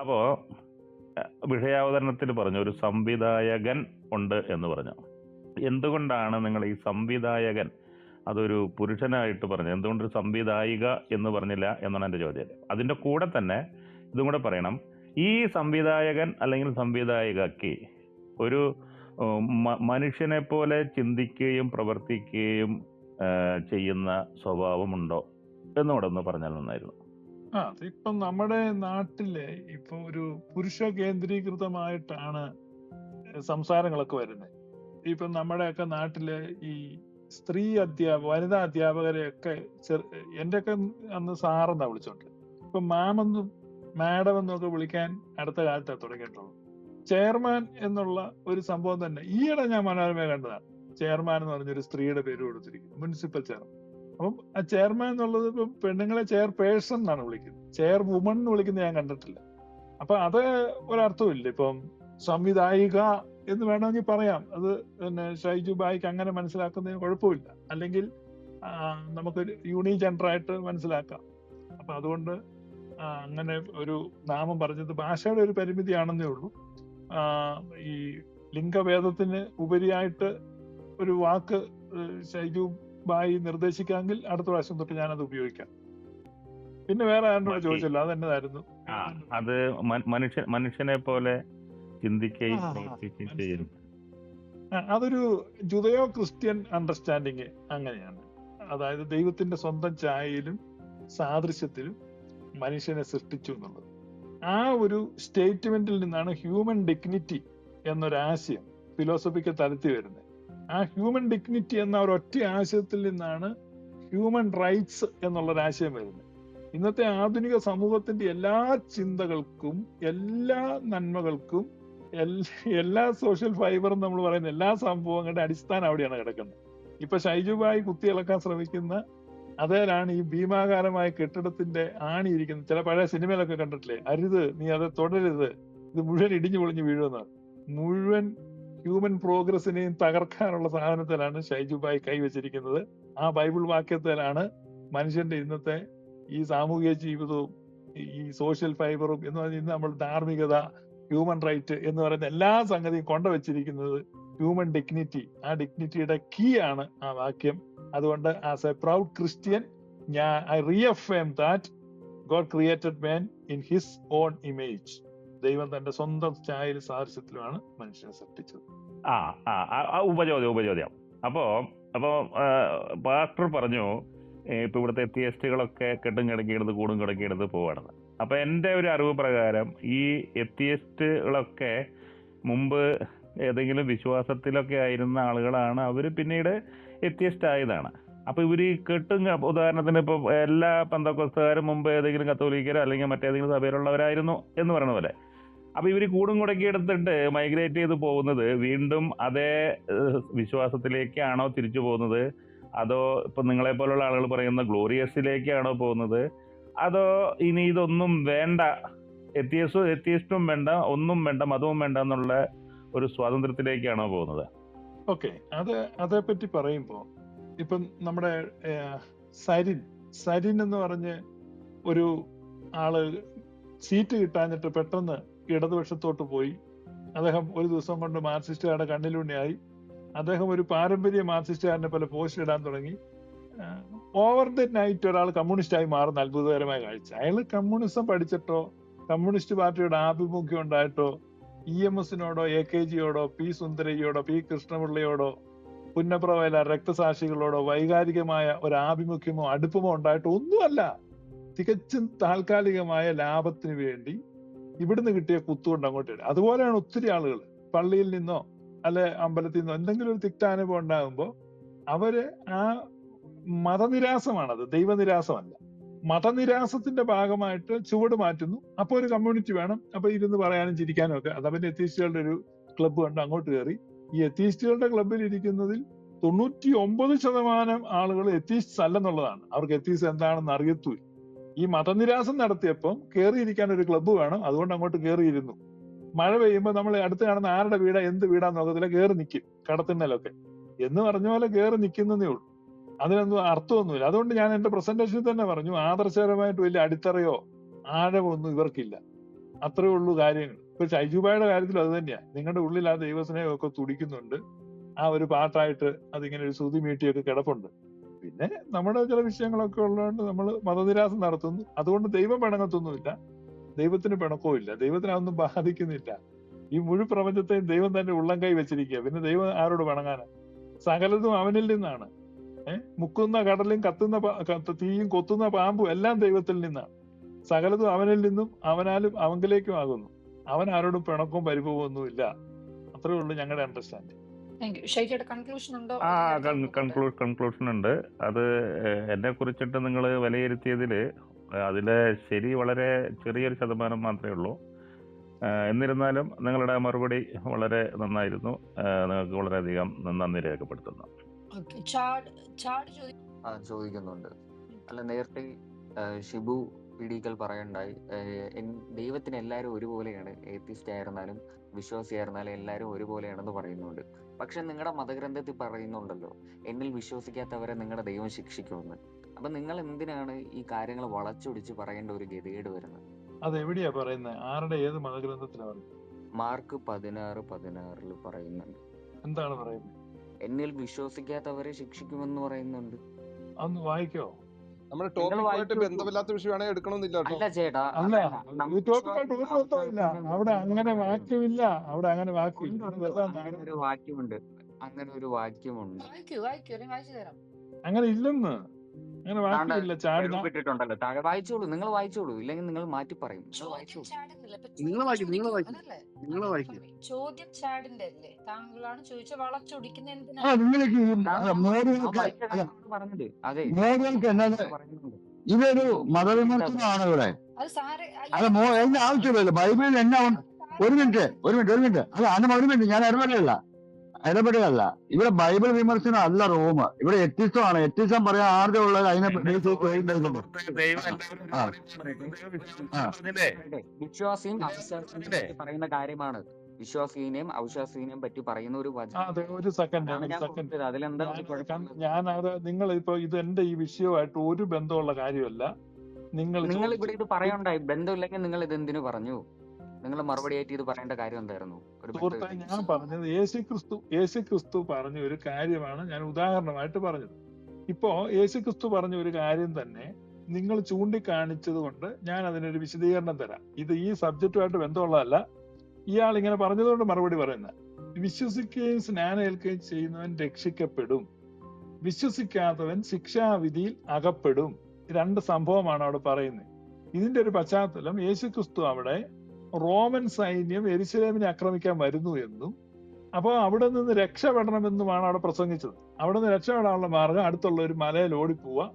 അപ്പോ അഹ് വിഷയാവതരണത്തിൽ പറഞ്ഞു ഒരു സംവിധായകൻ ഉണ്ട് എന്ന് പറഞ്ഞു. എന്തുകൊണ്ടാണ് നിങ്ങൾ ഈ സംവിധായകൻ അതൊരു പുരുഷനായിട്ട് പറഞ്ഞു എന്തുകൊണ്ട് ഒരു സംവിധായിക എന്ന് പറഞ്ഞില്ല എന്നാണ് എന്റെ ചോദ്യം. അതിന്റെ കൂടെ തന്നെ ഇതും കൂടെ പറയണം. ഈ സംവിധായകൻ അല്ലെങ്കിൽ സംവിധായികയ്ക്ക് ഒരു മനുഷ്യനെ പോലെ ചിന്തിക്കുകയും പ്രവർത്തിക്കുകയും ചെയ്യുന്ന സ്വഭാവമുണ്ടോ? എന്നോടൊന്ന് പറഞ്ഞാൽ നന്നായിരുന്നു. അതിപ്പം നമ്മുടെ നാട്ടിൽ ഇപ്പൊ ഒരു പുരുഷ കേന്ദ്രീകൃതമായിട്ടാണ് സംസാരങ്ങളൊക്കെ വരുന്നത് ഇപ്പൊ നമ്മുടെയൊക്കെ നാട്ടിൽ ഈ സ്ത്രീ അധ്യാപക വനിതാ അധ്യാപകരെയൊക്കെ ചെറു എന്റെയൊക്കെ അന്ന് സാറെന്നാ വിളിച്ചോണ്ട്. ഇപ്പൊ മാമെന്നും മാഡം എന്നൊക്കെ വിളിക്കാൻ അടുത്ത കാലത്താണ് തുടങ്ങിയിട്ടുള്ളൂ ചെയർമാൻ എന്നുള്ള ഒരു സംഭവം തന്നെ. ഈയിടെ ഞാൻ മനോരമ കണ്ടതാണ്. ചെയർമാൻ എന്ന് പറഞ്ഞൊരു സ്ത്രീയുടെ പേര് കൊടുത്തിരിക്കുന്നു. Municipal chairman. അപ്പം ആ ചെയർമാൻ എന്നുള്ളത് ഇപ്പം പെണ്ണുങ്ങളെ ചെയർ പേഴ്സൺ എന്നാണ് വിളിക്കുന്നത്. ചെയർ വുമൺ എന്ന് വിളിക്കുന്നത് ഞാൻ കണ്ടിട്ടില്ല. അപ്പൊ അത് ഒരർത്ഥമില്ല ഇപ്പം സംവിധായിക എന്ന് വേണമെങ്കിൽ പറയാം. അത് പിന്നെ ഷൈജു ബായിക്ക് അങ്ങനെ മനസ്സിലാക്കുന്നതിന് കുഴപ്പമില്ല. അല്ലെങ്കിൽ നമുക്ക് യൂണി ജെൻഡർ ആയിട്ട് മനസ്സിലാക്കാം. അപ്പൊ അതുകൊണ്ട് അങ്ങനെ ഒരു നാമം പറഞ്ഞത് ഭാഷയുടെ ഒരു പരിമിതിയാണെന്നേ ഉള്ളൂ. ഈ ലിംഗഭേദത്തിന് ഉപരിയായിട്ട് ഒരു വാക്ക് ഷൈജു ബായി നിർദ്ദേശിക്കാമെങ്കിൽ അടുത്ത പ്രാവശ്യം തൊട്ട് ഞാനത് ഉപയോഗിക്കാം. പിന്നെ വേറെ ആരോട് ചോദിച്ചില്ല. അത് എന്നതായിരുന്നു അത് മനുഷ്യ മനുഷ്യനെ പോലെ ചിന്തിക്കുകയും പ്രവർത്തിക്കുകയും ചെയ്യുന്നു അതൊരു ജുദയോ ക്രിസ്ത്യൻ അണ്ടർസ്റ്റാൻഡിങ് അങ്ങനെയാണ്. അതായത് ദൈവത്തിന്റെ സ്വന്തം ചായയിലും സാദൃശ്യത്തിലും മനുഷ്യനെ സൃഷ്ടിച്ചു എന്നുള്ളത്. ആ ഒരു സ്റ്റേറ്റ്മെന്റിൽ നിന്നാണ് ഹ്യൂമൻ ഡിഗ്നിറ്റി എന്നൊരാശയം ഫിലോസഫിക്കൽ തലത്തിൽ വരുന്നത് ആ ഹ്യൂമൻ ഡിഗ്നിറ്റി എന്ന ഒരു ഒറ്റ ആശയത്തിൽ നിന്നാണ് ഹ്യൂമൻ റൈറ്റ്സ് എന്നുള്ള എന്നുള്ളൊരാശയം വരുന്നത്. ഇന്നത്തെ ആധുനിക സമൂഹത്തിന്റെ എല്ലാ ചിന്തകൾക്കും എല്ലാ നന്മകൾക്കും എല്ലാ സോഷ്യൽ ഫൈബറും നമ്മൾ പറയുന്ന എല്ലാ സംഭവങ്ങളുടെ അടിസ്ഥാനം അവിടെയാണ് കിടക്കുന്നത്. ഇപ്പൊ ഷൈജുബായി കുത്തിയിളക്കാൻ ശ്രമിക്കുന്ന അതേലാണ് ഈ ഭീമാകാരമായ കെട്ടിടത്തിന്റെ ആണി ഇരിക്കുന്നത്. ചില പഴയ സിനിമയിലൊക്കെ കണ്ടിട്ടില്ലേ? അരുത് നീ അത് തുടരുത് ഇത് മുഴുവൻ ഇടിഞ്ഞു പൊളിഞ്ഞു വീഴുമെന്ന് മുഴുവൻ ഹ്യൂമൻ പ്രോഗ്രസിനെയും തകർക്കാനുള്ള സാധനത്തിലാണ് ഷൈജുബായി കൈവച്ചിരിക്കുന്നത്. ആ ബൈബിൾ വാക്യത്തിലാണ് മനുഷ്യന്റെ ഇന്നത്തെ ഈ സാമൂഹിക ജീവിതവും ഈ സോഷ്യൽ ഫൈബറും എന്ന് പറഞ്ഞ ഇന്ന് നമ്മൾ ധാർമ്മികത ഹ്യൂമൻ റൈറ്റ് എന്ന് പറയുന്ന എല്ലാ സംഗതിയും കൊണ്ടുവച്ചിരിക്കുന്നത് ഹ്യൂമൻ ഡിഗ്നിറ്റി ആ ഡിഗ്നിറ്റിയുടെ കീ ആണ് ആ വാക്യം. അതുകൊണ്ട് ആസ് എ പ്രൗഡ് ക്രിസ്ത്യൻ ഞാൻ I reaffirm that God created man in his own image ദൈവം തന്റെ സ്വന്തം ഛായയിൽ സാദൃശ്യത്തിലുമാണ് മനുഷ്യനെ സൃഷ്ടിച്ചത്. ആ ആ ഉപചോദ്യം ഉപചോദ്യം. അപ്പോ അപ്പോ പാസ്റ്റർ പറഞ്ഞു ഇപ്പൊ ഇവിടുത്തെ എത്തിയസ്റ്റുകളൊക്കെ കെട്ടും കിടക്കിയെടുത്ത് കൂടും കിടക്കിയെടുത്ത് പോവാണെന്ന് അപ്പൊ എന്റെ ഒരു അറിവ് പ്രകാരം ഈ എത്തിയസ്റ്റുകളൊക്കെ മുമ്പ് ഏതെങ്കിലും വിശ്വാസത്തിലൊക്കെ ആയിരുന്ന ആളുകളാണ് അവർ പിന്നീട് എത്തിയസ്റ്റ് ആയതാണ് അപ്പൊ ഇവർ ഈ കെട്ടും ഉദാഹരണത്തിന് ഇപ്പൊ എല്ലാ പന്തക്കൊസ്തുകാരും മുമ്പ് ഏതെങ്കിലും കത്തോലിക്കരോ അല്ലെങ്കിൽ മറ്റേതെങ്കിലും സഭയിലുള്ളവരായിരുന്നു എന്ന് പറയുന്ന പോലെ. അപ്പൊ ഇവർ കൂടും കുടക്കി എടുത്തിട്ട് മൈഗ്രേറ്റ് ചെയ്ത് പോകുന്നത് വീണ്ടും അതേ വിശ്വാസത്തിലേക്കാണോ തിരിച്ചു പോകുന്നത്? അതോ ഇപ്പൊ നിങ്ങളെ പോലുള്ള ആളുകൾ പറയുന്ന ഗ്ലോറിയസിലേക്കാണോ പോകുന്നത്? അതോ ഇനി ഇതൊന്നും വേണ്ട എത്തിയസും എത്തിയസ്റ്റും വേണ്ട ഒന്നും വേണ്ട മതവും വേണ്ട എന്നുള്ള ഒരു സ്വാതന്ത്ര്യത്തിലേക്കാണോ പോകുന്നത്? ഓക്കെ അത് അതേപ്പറ്റി പറയുമ്പോൾ ഇപ്പം നമ്മുടെ സരിൻ സരിൻ എന്ന് പറഞ്ഞ് ഒരു ആൾ സീറ്റ് കിട്ടാഞ്ഞിട്ട് പെട്ടെന്ന് ഇടതുപക്ഷത്തോട്ട് പോയി. അദ്ദേഹം ഒരു ദിവസം കൊണ്ട് മാർക്സിസ്റ്റുകാരുടെ കണ്ണിലുണ്ണിയായി. അദ്ദേഹം ഒരു പാരമ്പര്യ മാർക്സിസ്റ്റുകാരനെ പോലെ പോസ്റ്റ് ഇടാൻ തുടങ്ങി. ഓവർ ദ നൈറ്റ് ഒരാൾ കമ്മ്യൂണിസ്റ്റായി മാറുന്ന അത്ഭുതകരമായ കാഴ്ച. അയാൾ കമ്മ്യൂണിസം പഠിച്ചിട്ടോ കമ്മ്യൂണിസ്റ്റ് പാർട്ടിയുടെ ആഭിമുഖ്യം ഉണ്ടായിട്ടോ ഇ എം എസിനോടോ എ കെ ജിയോടോ പി സുന്ദരയ്യോടോ പി കൃഷ്ണപിള്ളയോടോ പുന്നപ്രവയല രക്തസാക്ഷികളോടോ വൈകാരികമായ ഒരു ആഭിമുഖ്യമോ അടുപ്പമോ ഉണ്ടായിട്ടോ ഒന്നുമല്ല. തികച്ചും താൽക്കാലികമായ ലാഭത്തിന് വേണ്ടി ഇവിടുന്ന് കിട്ടിയ കുത്തുകൊണ്ട് അങ്ങോട്ട് ഇടുക. അതുപോലെയാണ് ഒത്തിരി ആളുകൾ. പള്ളിയിൽ നിന്നോ അല്ലെ അമ്പലത്തിൽ നിന്നോ എന്തെങ്കിലും ഒരു തിക്താനുഭവം ഉണ്ടാകുമ്പോൾ അവർ ആ മതനിരാസമാണത്. ദൈവനിരാസമല്ല. മതനിരാസത്തിന്റെ ഭാഗമായിട്ട് ചുവട് മാറ്റുന്നു. അപ്പോൾ ഒരു കമ്മ്യൂണിറ്റി വേണം. അപ്പൊ ഇരുന്ന് പറയാനും ചിരിക്കാനും ഒക്കെ. അതവന്റെ എത്തീസ്റ്റുകളുടെ ഒരു ക്ലബ്ബ് കണ്ട് അങ്ങോട്ട് കയറി. ഈ എത്തീസ്റ്റുകളുടെ ക്ലബ്ബിൽ ഇരിക്കുന്നതിൽ തൊണ്ണൂറ്റി ഒമ്പത് ശതമാനം ആളുകൾ എത്തീസ്റ്റ് അല്ലെന്നുള്ളതാണ്. അവർക്ക് എത്തീസ് എന്താണെന്ന് അറിയത്തുമില്ല ഈ മതനിരാസം നടത്തിയപ്പം കയറിയിരിക്കാൻ ഒരു ക്ലബ്ബ് വേണം. അതുകൊണ്ട് അങ്ങോട്ട് കയറിയിരുന്നു മഴ പെയ്യുമ്പോൾ നമ്മൾ അടുത്ത് കാണുന്ന ആരുടെ വീടാ എന്ത് വീടാന്ന് നോക്കത്തില്ല കയറി നിൽക്കും കടത്തിണ്ണലൊക്കെ. എന്ന് പറഞ്ഞ പോലെ കയറി നിൽക്കുന്നതേ ഉള്ളൂ. അതിനൊന്നും അർത്ഥമൊന്നുമില്ല. അതുകൊണ്ട് ഞാൻ എന്റെ പ്രസന്റേഷനിൽ തന്നെ പറഞ്ഞു ആദർശപരമായിട്ട് വലിയ അടിത്തറയോ ആഴമൊന്നും ഇവർക്കില്ല. അത്രയേ ഉള്ളൂ കാര്യങ്ങൾ. ഇപ്പൊ ഷൈജുബായുടെ കാര്യത്തിൽ അത് തന്നെയാ. നിങ്ങളുടെ ഉള്ളിൽ ആ ദൈവസ്നേഹമൊക്കെ തുടിക്കുന്നുണ്ട്. ആ ഒരു പാട്ടായിട്ട് അതിങ്ങനെ ഒരു ശ്രുതി മീട്ടിയൊക്കെ കിടപ്പുണ്ട്. പിന്നെ നമ്മുടെ ചില വിഷയങ്ങളൊക്കെ ഉള്ളതുകൊണ്ട് നമ്മൾ മതനിരാസം നടത്തുന്നു. അതുകൊണ്ട് ദൈവം പിണങ്ങത്തൊന്നുമില്ല. ദൈവത്തിന് പിണക്കവും ഇല്ല ദൈവത്തിന് അതൊന്നും ബാധിക്കുന്നില്ല. ഈ മുഴു പ്രപഞ്ചത്തെയും ദൈവം തന്നെ ഉള്ളം കൈ വെച്ചിരിക്കുക. പിന്നെ ദൈവം ആരോട് പിണങ്ങാനാ? സകലതും അവനിൽ നിന്നാണ്. ഏഹ് മുക്കുന്ന കടലും കത്തുന്ന തീയും കൊത്തുന്ന പാമ്പും എല്ലാം ദൈവത്തിൽ നിന്നാണ്. സകലതും അവനിൽ നിന്നും അവനാലും അവങ്കിലേക്കും ആകുന്നു. അവൻ ആരോടും പിണക്കവും പരിഭവവും ഒന്നുമില്ല അത്രേ ഉള്ളൂ ഞങ്ങളുടെ അണ്ടർസ്റ്റാൻഡിങ് ആ കൺക്ലൂഡ് കൺക്ലൂഷൻ ഉണ്ട്. അത് എന്നെ കുറിച്ചിട്ട് നിങ്ങൾ വിലയിരുത്തിയതിൽ അതിലെ ശരി വളരെ ചെറിയൊരു ശതമാനം മാത്രമേ ഉള്ളൂ. എന്നിരുന്നാലും നിങ്ങളുടെ മറുപടി വളരെ നന്നായിരുന്നു. നിങ്ങൾക്ക് വളരെയധികം നന്ദി രേഖപ്പെടുത്തുന്നു. ചോദിക്കുന്നുണ്ട്. അല്ല നേരത്തെ ഷിബു പിടികൾ പറയണ്ടായി. ദൈവത്തിന് എല്ലാവരും ഒരുപോലെയാണ്. ഏത്തിസ്റ്റ് ആയിരുന്നാലും വിശ്വാസിയായിരുന്നാലും എല്ലാവരും ഒരുപോലെയാണെന്ന് പറയുന്നുണ്ട്. പക്ഷെ നിങ്ങളുടെ മതഗ്രന്ഥത്തിൽ പറയുന്നുണ്ടല്ലോ എന്നിൽ വിശ്വസിക്കാത്തവരെ നിങ്ങളുടെ ദൈവം ശിക്ഷിക്കുമെന്ന്. അപ്പൊ നിങ്ങൾ എന്തിനാണ് ഈ കാര്യങ്ങൾ വളച്ചൊടിച്ച് പറയേണ്ട ഒരു ഗതികേട് വരുന്നത്? അത് എവിടെയാ പറയുന്നത് ആരുടെ ഏത് മതഗ്രന്ഥത്തിലാണ് മാർക്ക് പതിനാറ് പതിനാറിൽ പറയുന്നുണ്ട്. എന്താണ് പറയുന്നത് എന്നിൽ വിശ്വസിക്കാത്തവരെ ശിക്ഷിക്കുമെന്ന് പറയുന്നുണ്ട്. അന്ന് വായിക്കോ? നമ്മുടെ ടോപ്പിക്കുമായിട്ട്. ബന്ധമില്ലാത്ത വിഷയമാണെങ്കിൽ എടുക്കണമെന്നില്ല അവിടെ അങ്ങനെ വാക്യമില്ല. അവിടെ അങ്ങനെ ഒരു വാക്യമുണ്ട്. അങ്ങനെ ഒരു വാക്യമുണ്ട് അങ്ങനെ ഇല്ലെന്ന്. അങ്ങനെ താഴെ വായിച്ചോളൂ നിങ്ങൾ വായിച്ചോളൂ ഇല്ലെങ്കിൽ നിങ്ങൾ മാറ്റി പറയും. നിങ്ങൾ നിങ്ങൾ വായിക്കും, നിങ്ങൾ വായിക്കും. നിങ്ങൾ വായിക്കും. ചോദ്യം ചാടിന്റെ അല്ലേ? താങ്കളാണ് ചോദിച്ച വളച്ചൊടിക്കുന്ന ഇതൊരു മതവിമർശനമാണ് ഇവിടെ. അല്ല മോ എന്റെ ആവശ്യമില്ലല്ലോ. ബൈബിളിൽ എന്നാ? ഒരു മിനിറ്റ് ഒരു മിനിറ്റ് ഒരു മിനിറ്റ്. അല്ല അന്ന ഒരു മിനിറ്റ് ഞാൻ ഇടപെടലല്ല ഇടപെടുകയല്ല ഇവിടെ ബൈബിൾ വിമർശനം അല്ല റോമ് ഇവിടെ എത്തിസമാണ് എത്തിസം പറയാൻ ആരുടെ ഉള്ളത്? അതിനെ വിശ്വാസിയും പറയുന്ന കാര്യമാണ്. വിശ്വാസീനെയും അവിശ്വാസീനെയും പറ്റി പറയുന്ന ഒരു അതെ. ഒരു സെക്കൻഡ് ഒരു സെക്കൻഡ് അതിലെന്താ ഞാൻ അത് നിങ്ങൾ ഇപ്പൊ ഇത് എന്റെ ഈ വിഷയമായിട്ട് ഒരു ബന്ധമുള്ള കാര്യമല്ല. നിങ്ങൾ നിങ്ങൾ ഇവിടെ ഇത് പറയണ്ടായി. ബന്ധമില്ലെങ്കിൽ നിങ്ങൾ ഇത് എന്തിനു പറഞ്ഞു? നിങ്ങൾ മറുപടി ആയിട്ട് ഇത് പറയേണ്ട കാര്യം എന്തായിരുന്നു? ഞാൻ പറഞ്ഞത് യേശു ക്രിസ്തു യേശു ക്രിസ്തു പറഞ്ഞ ഒരു കാര്യമാണ് ഞാൻ ഉദാഹരണമായിട്ട് പറഞ്ഞത്. ഇപ്പോ യേശു ക്രിസ്തു പറഞ്ഞ ഒരു കാര്യം തന്നെ നിങ്ങൾ ചൂണ്ടിക്കാണിച്ചത് കൊണ്ട് ഞാൻ അതിനൊരു വിശദീകരണം തരാം. ഇത് ഈ സബ്ജക്റ്റുമായിട്ട് ബന്ധമുള്ളതല്ല. ഇയാൾ ഇങ്ങനെ പറഞ്ഞതുകൊണ്ട് മറുപടി പറയുന്ന വിശ്വസിക്കുകയും സ്നാനം ഏൽക്കുകയും ചെയ്യുന്നവൻ രക്ഷിക്കപ്പെടും. വിശ്വസിക്കാത്തവൻ ശിക്ഷാവിധിയിൽ അകപ്പെടും. രണ്ട് സംഭവമാണ് അവിടെ പറയുന്നത്. ഇതിന്റെ ഒരു പശ്ചാത്തലം യേശു ക്രിസ്തു അവിടെ റോമൻ സൈന്യം എരിശിലേമിനെ ആക്രമിക്കാൻ വരുന്നു എന്നും അപ്പോൾ അവിടെ നിന്ന് രക്ഷപ്പെടണമെന്നുമാണ് അവിടെ പ്രസംഗിച്ചത്. അവിടെ നിന്ന് രക്ഷപ്പെടാനുള്ള മാർഗം അടുത്തുള്ള ഒരു മലയിൽ ഓടിപ്പോവുക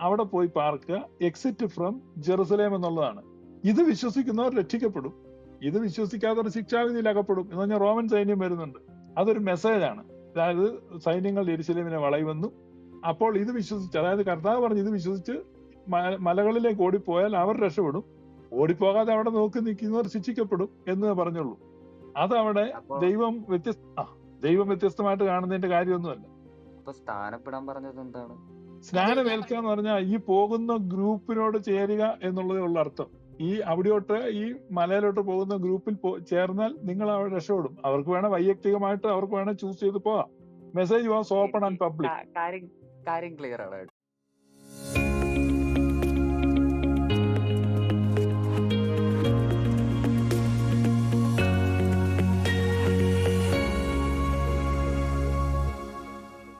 അവിടെ പോയി പാർക്കുക എക്സിറ്റ് ഫ്രം ജെറുസലേം എന്നുള്ളതാണ്. ഇത് വിശ്വസിക്കുന്നവർ രക്ഷിക്കപ്പെടും. ഇത് വിശ്വസിക്കാത്തവർ ശിക്ഷാവിധിയിൽ അകപ്പെടും എന്ന് പറഞ്ഞാൽ റോമൻ സൈന്യം വരുന്നുണ്ട്. അതൊരു മെസ്സേജാണ് അതായത് സൈന്യങ്ങൾ എരിശിലേമിനെ വളയുമെന്നും അപ്പോൾ ഇത് വിശ്വസിച്ച് അതായത് കർത്താവ് പറഞ്ഞു ഇത് വിശ്വസിച്ച് മലകളിലേക്ക് ഓടിപ്പോയാൽ അവർ രക്ഷപ്പെടും. ഓടിപ്പോകാതെ അവിടെ നോക്കി നിൽക്കുന്നവർ ശിക്ഷിക്കപ്പെടും എന്ന് പറഞ്ഞുള്ളൂ. അതവിടെ ദൈവം വ്യത്യസ്ത ദൈവം വ്യത്യസ്തമായിട്ട് കാണുന്നതിന്റെ കാര്യമൊന്നുമല്ല. സ്ഥാനപ്പെടാൻ പറഞ്ഞത് എന്താണ്? സ്നാനമേൽക്കുക എന്ന് പറഞ്ഞാൽ ഈ പോകുന്ന ഗ്രൂപ്പിനോട് ചേരുക എന്നുള്ളതേ ഉള്ള അർത്ഥം. ഈ അവിടെയോട്ട് ഈ മലയിലോട്ട് പോകുന്ന ഗ്രൂപ്പിൽ ചേർന്നാൽ നിങ്ങൾ അവിടെ രക്ഷപ്പെടും. അവർക്ക് വേണം വൈയക്തികമായിട്ട് അവർക്ക് വേണം ചൂസ് ചെയ്ത് പോകാം. Message was open and public. കാര്യം ക്ലിയർ ആണ്